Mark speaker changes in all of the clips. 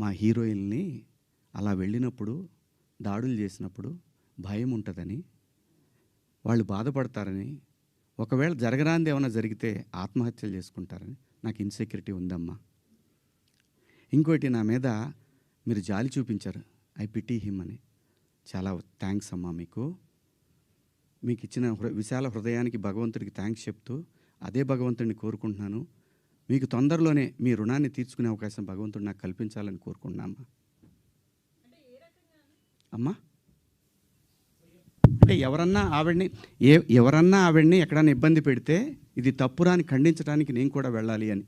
Speaker 1: మా హీరోయిన్ని అలా వెళ్ళినప్పుడు దాడులు చేసినప్పుడు భయం ఉంటుందని వాళ్ళు బాధపడతారని ఒకవేళ జరగరాంది ఏమైనా జరిగితే ఆత్మహత్యలు చేసుకుంటారని నాకు ఇన్సెక్యూరిటీ ఉందమ్మా. ఇంకోటి నా మీద మీరు జాలి చూపించారు. ఐ పిటి హిమ్ అని. చాలా థ్యాంక్స్ అమ్మా మీకు. మీకు ఇచ్చిన హృ- విశాల హృదయానికి భగవంతుడికి థ్యాంక్స్ చెప్తూ అదే భగవంతుడిని కోరుకుంటున్నాను. మీకు తొందరలోనే మీ రుణాన్ని తీర్చుకునే అవకాశం భగవంతుడు నాకు కల్పించాలని కోరుకుంటున్నామ్మా అమ్మా. అంటే ఎవరన్నా ఆవిడ్ని ఏ ఎవరన్నా ఆవిడ్ని ఎక్కడన్నా ఇబ్బంది పెడితే ఇది తప్పురా అని ఖండించడానికి నేను కూడా వెళ్ళాలి అని.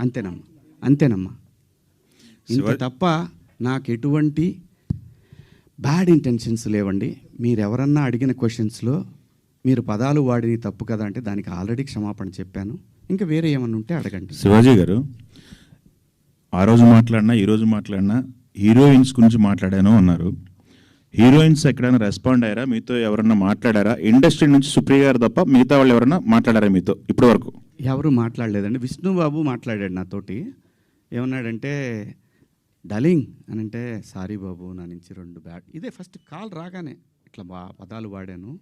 Speaker 1: అంతేనమ్మా. అంతేనమ్మా. ఇంత తప్ప నాకు ఎటువంటి బ్యాడ్ ఇంటెన్షన్స్ లేవండి. మీరు ఎవరన్నా అడిగిన క్వశ్చన్స్లో మీరు పదాలు వాడిని తప్పు కదా అంటే దానికి ఆల్రెడీ క్షమాపణ చెప్పాను. ఇంకా వేరే ఏమన్నా ఉంటే అడగండి.
Speaker 2: శివాజీ గారు ఆ రోజు మాట్లాడినా ఈ రోజు మాట్లాడినా హీరోయిన్స్ గురించి మాట్లాడాను అన్నారు. హీరోయిన్స్ ఎక్కడైనా రెస్పాండ్ అయ్యారా? మీతో ఎవరన్నా మాట్లాడారా? ఇండస్ట్రీ నుంచి సుప్రియ గారు తప్ప మిగతా వాళ్ళు ఎవరన్నా మాట్లాడారా మీతో ఇప్పటి వరకు
Speaker 1: ఎవరు మాట్లాడలేదండి. విష్ణుబాబు మాట్లాడాడు నాతోటి. ఏమన్నాడంటే డలింగ్ అని అంటే సారీ బాబు నా నుంచి రెండు బ్యాడ్ ఇదే ఫస్ట్ కాల్ రాగానే ఇట్లా బా పదాలు వాడాను.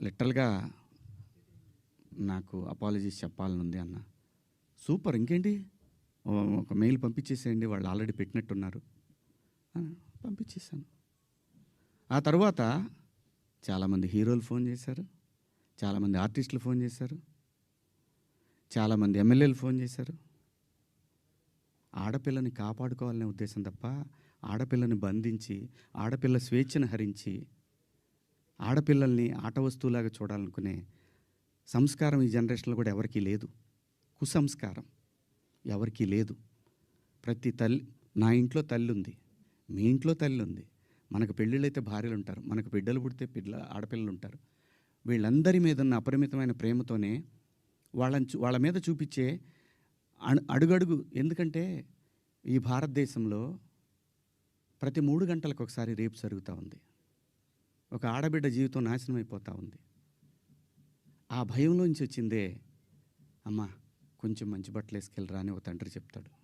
Speaker 1: లిటరల్గా నాకు అపాలజీస్ చెప్పాలనుంది అన్న. సూపర్ ఇంకేంటి? ఒక మెయిల్ పంపించేసేయండి వాళ్ళు ఆల్రెడీ పెట్టినట్టున్నారు. పంపించేశాను. ఆ తర్వాత చాలామంది హీరోలు ఫోన్ చేశారు. చాలామంది ఆర్టిస్టులు ఫోన్ చేశారు. చాలామంది ఎమ్మెల్యేలు ఫోన్ చేశారు. ఆడపిల్లని కాపాడుకోవాలనే ఉద్దేశం తప్ప ఆడపిల్లని బంధించి ఆడపిల్ల స్వేచ్ఛను హరించి ఆడపిల్లల్ని ఆట వస్తువులాగా చూడాలనుకునే సంస్కారం ఈ జనరేషన్లో కూడా ఎవరికీ లేదు. కుసంస్కారం ఎవరికీ లేదు. ప్రతి తల్లి నా ఇంట్లో తల్లి ఉంది. మీ ఇంట్లో తల్లి ఉంది. మనకు పెళ్ళిళ్ళైతే భార్యలు ఉంటారు. మనకు బిడ్డలు పుడితే పిల్ల ఆడపిల్లలు ఉంటారు. వీళ్ళందరి మీద ఉన్న అపరిమితమైన ప్రేమతోనే వాళ్ళని వాళ్ళ మీద చూపించే అడు అడుగడుగు. ఎందుకంటే ఈ భారతదేశంలో ప్రతి మూడు గంటలకు ఒకసారి రేపు జరుగుతూ ఉంది. ఒక ఆడబిడ్డ జీవితం నాశనం అయిపోతూ ఉంది. ఆ భయంలోంచి వచ్చిందే అమ్మా కొంచెం మంచి బట్టలు వేసుకెళ్ళరా అని ఒక తండ్రి చెప్తాడు.